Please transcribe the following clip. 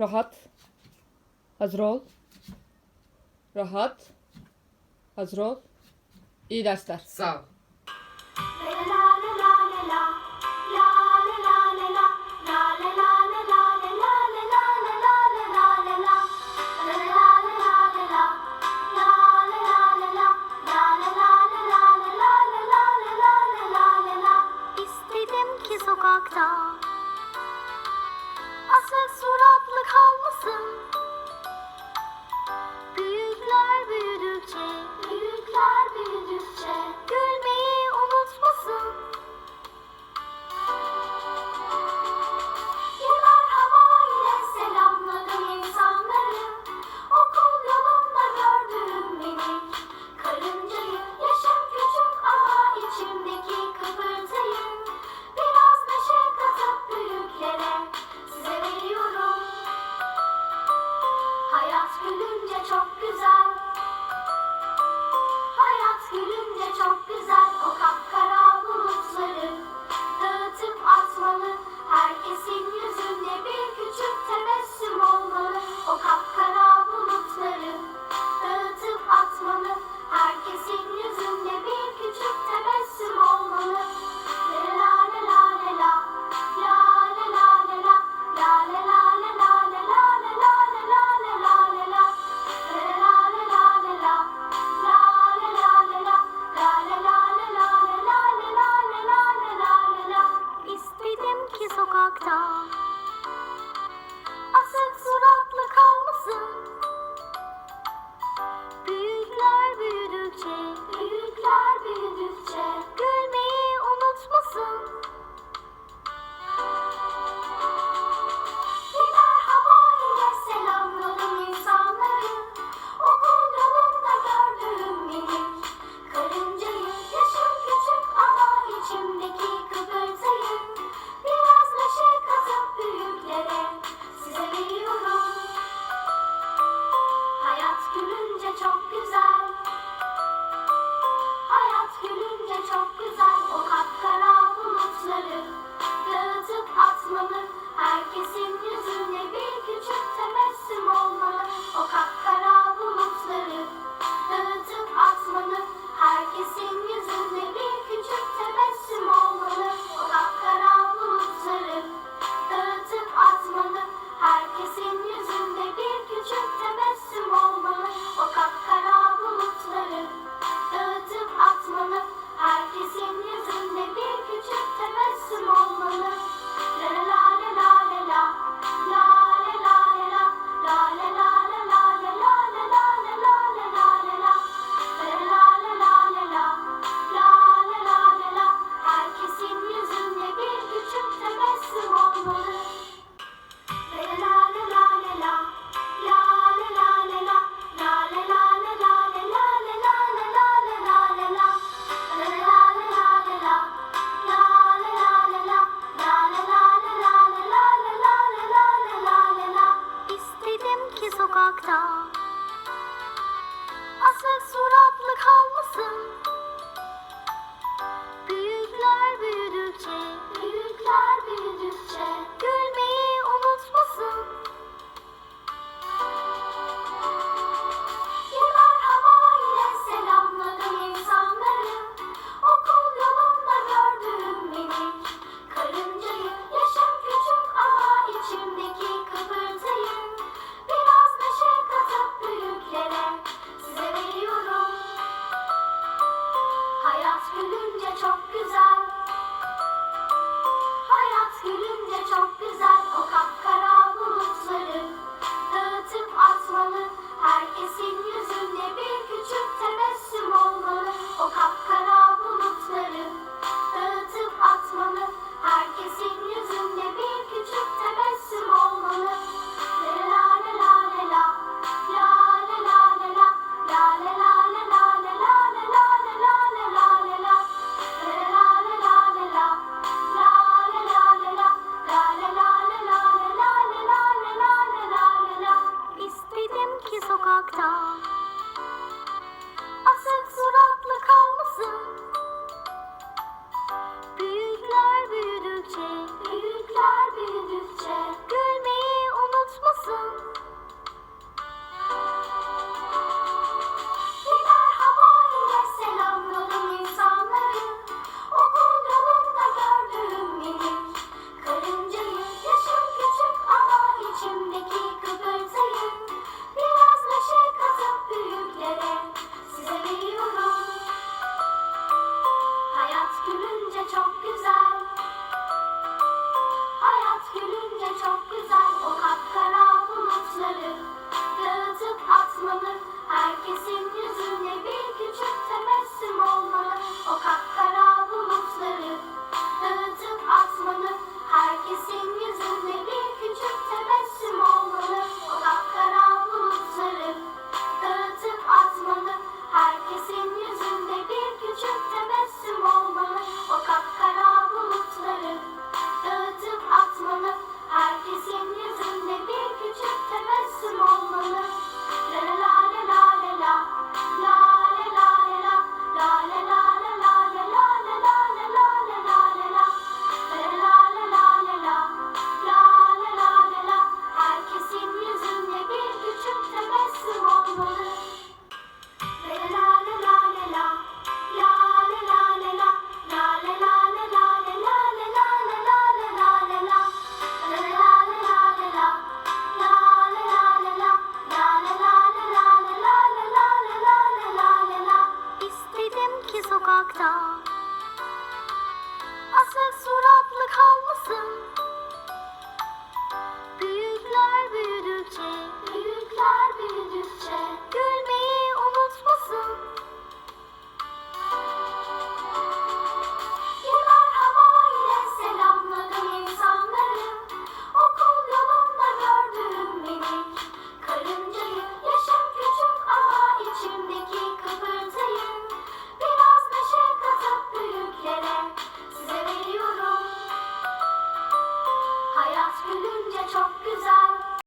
Rahat. Hazır ol. Rahat. Hazır ol. İyi dersler. Sağ ol. 风 talk uzakta Asık suratlı kalmasın.